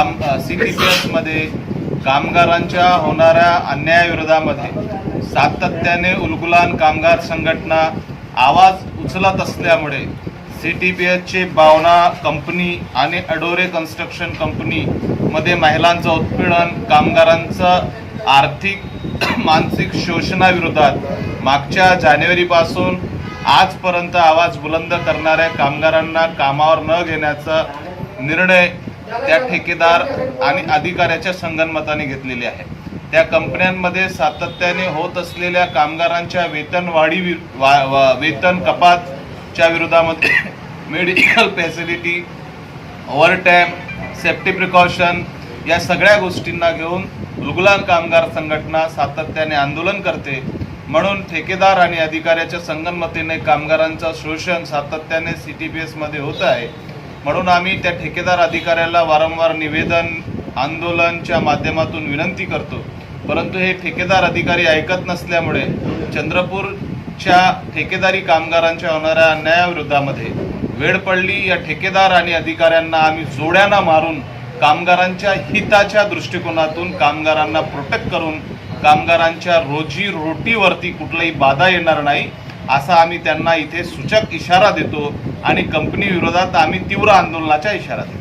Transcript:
काम C T P एसमध्ये कामगारांच्या होणाऱ्या अन्यायाविरोधामध्ये सातत्याने उलगुलान कामगार संघटना आवाज उचलत असल्यामुळे सी टी पी एसची भावना कंपनी आणि अडोरे कन्स्ट्रक्शन कंपनीमध्ये महिलांचं उत्पीडन कामगारांचं आर्थिक मानसिक शोषणाविरोधात मागच्या जानेवारीपासून आजपर्यंत आवाज बुलंद करणाऱ्या कामगारांना कामावर न घेण्याचा निर्णय त्या ठेकेदार आणि अधिकाऱ्याच्या संगनमताने घेतलेले आहे. त्या कंपन्यांमध्ये सातत्याने होत असलेल्या कामगारांच्या वेतन वाढी वि- वा- वा- वेतन कपातच्या विरोधामध्ये medical facility overtime safety precaution या सगळ्या गोष्टींना घेऊन लुगलान कामगार संघटना सातत्याने आंदोलन करते. म्हणून ठेकेदार आणि अधिकाऱ्याच्या संगनमतीने कामगारांचं शोषण सातत्याने सी टी पी एसमध्ये होत आहे. म्हणून आम्ही त्या ठेकेदार अधिकाऱ्याला वारंवार निवेदन आंदोलनच्या माध्यमातून विनंती करतो. परंतु हे ठेकेदार अधिकारी ऐकत नसल्यामुळे चंद्रपूरच्या ठेकेदारी कामगारांच्या होणाऱ्या अन्यायाविरोधामध्ये वेळ पडली. या ठेकेदार आणि अधिकाऱ्यांना आम्ही जोड्यानं मारून कामगारांच्या हिताच्या दृष्टिकोनातून कामगारांना प्रोटेक्ट करून कामगारांच्या रोजी रोटीवरती कुठलाही बाधा येणार नाही. असा आम्ही त्यांना इथे सूचक इशारा देतो आणि कंपनी विरोधात आम्ही तीव्र आंदोलनाचा इशारा देतो.